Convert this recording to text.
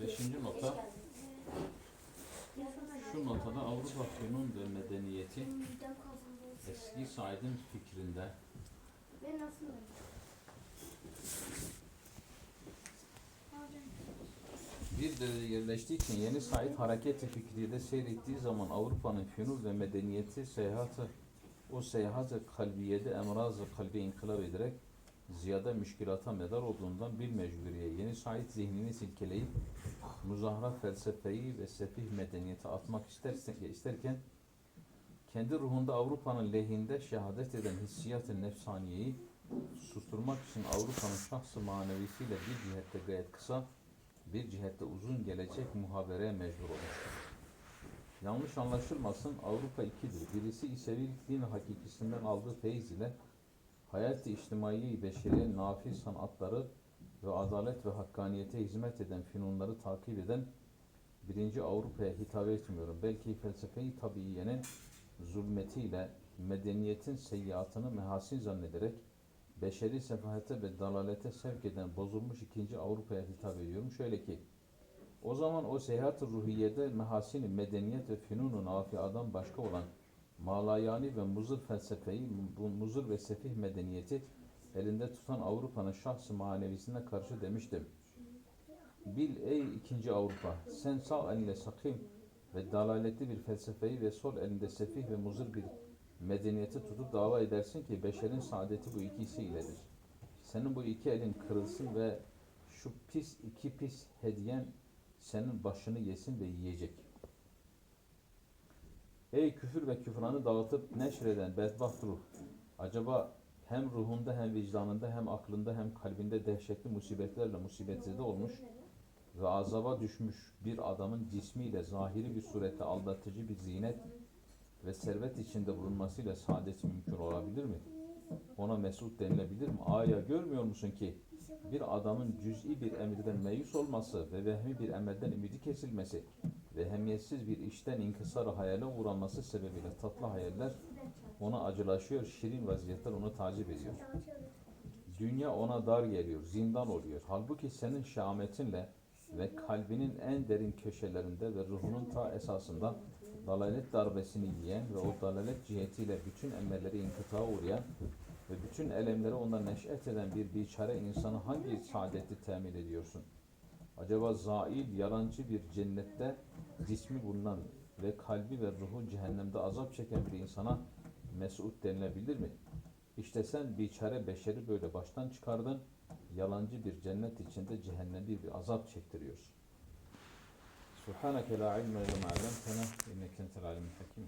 Beşinci nota. Şu notada Avrupa fenun ve medeniyeti eski Said'in fikrinde bir derece yerleştiği için yeni Said hareketi fikriyede seyrettiği zaman Avrupa'nın fenun ve medeniyeti seyahatı o seyahat-ı kalbiyede emraz-ı kalbi inkılap ederek ziyade müşkilata medar olduğundan bir mecburiye yeni Said zihnini silkeleyip muzahara felsefeyi ve sefih medeniyeti atmak istersen, isterken kendi ruhunda Avrupa'nın lehinde şehadet eden hissiyat-ı nefsaniyeyi susturmak için Avrupa'nın şahsı manevisiyle bir cihette gayet kısa, bir cihette uzun gelecek muhabereye mecbur olmuştur. Yanlış anlaşılmasın Avrupa ikidir. Birisi İsevilik din hakikisinden aldığı feyiz ile hayat-ı içtimai beşeriye nafi sanatları ve adalet ve hakkaniyete hizmet eden finunları takip eden birinci Avrupa'ya hitap etmiyorum. Belki felsefe-i tabiiyenin zulmetiyle medeniyetin seyyiatını mehasin zannederek beşeri sefahete ve dalalete sevk eden bozulmuş ikinci Avrupa'ya hitap ediyorum. Şöyle ki, o zaman o seyahat-ı ruhiyede mehasini medeniyet ve fünun-u nafiadan başka olan malayani ve muzır felsefeyi, bu muzır ve sefih medeniyeti elinde tutan Avrupa'nın şahsı manevisine karşı demiştim. Bil ey ikinci Avrupa, sen sağ elinle sakim ve dalaletli bir felsefeyi ve sol elinde sefih ve muzır bir medeniyeti tutup dava edersin ki beşerin saadeti bu ikisi iledir. Senin bu iki elin kırılsın ve şu pis iki pis hediyen senin başını yesin ve yiyecek. Ey küfür ve küfranı dağıtıp neşreden bedbaht ruh! Acaba hem ruhunda hem vicdanında hem aklında hem kalbinde dehşetli musibetlerle musibetzede olmuş ve azaba düşmüş bir adamın cismiyle zahiri bir surette aldatıcı bir zinet ve servet içinde bulunmasıyla saadeti mümkün olabilir mi? Ona mesut denilebilir mi? Aya görmüyor musun ki bir adamın cüz'i bir emirden meyus olması ve vehmi bir emelden ümidi kesilmesi ve hemiyetsiz bir işten inkısarı hayale uğraması sebebiyle tatlı hayaller ona acılaşıyor, şirin vaziyetler onu tacip ediyor. Dünya ona dar geliyor, zindan oluyor. Halbuki senin şahmetinle ve kalbinin en derin köşelerinde ve ruhunun ta esasında dalalet darbesini yiyen ve o dalalet cihetiyle bütün emelleri inkıtağa uğrayan ve bütün elemleri ondan neş'et eden bir biçare insanı hangi saadeti temin ediyorsun? Acaba zail, yalancı bir cennette cismi bulunan ve kalbi ve ruhu cehennemde azap çeken bir insana mesut denilebilir mi? İşte sen biçare beşeri böyle baştan çıkardın, yalancı bir cennet içinde cehennemde bir azap çektiriyorsun. Subhaneke la ilme ile ma'lemtena inneke entel alimul hakim.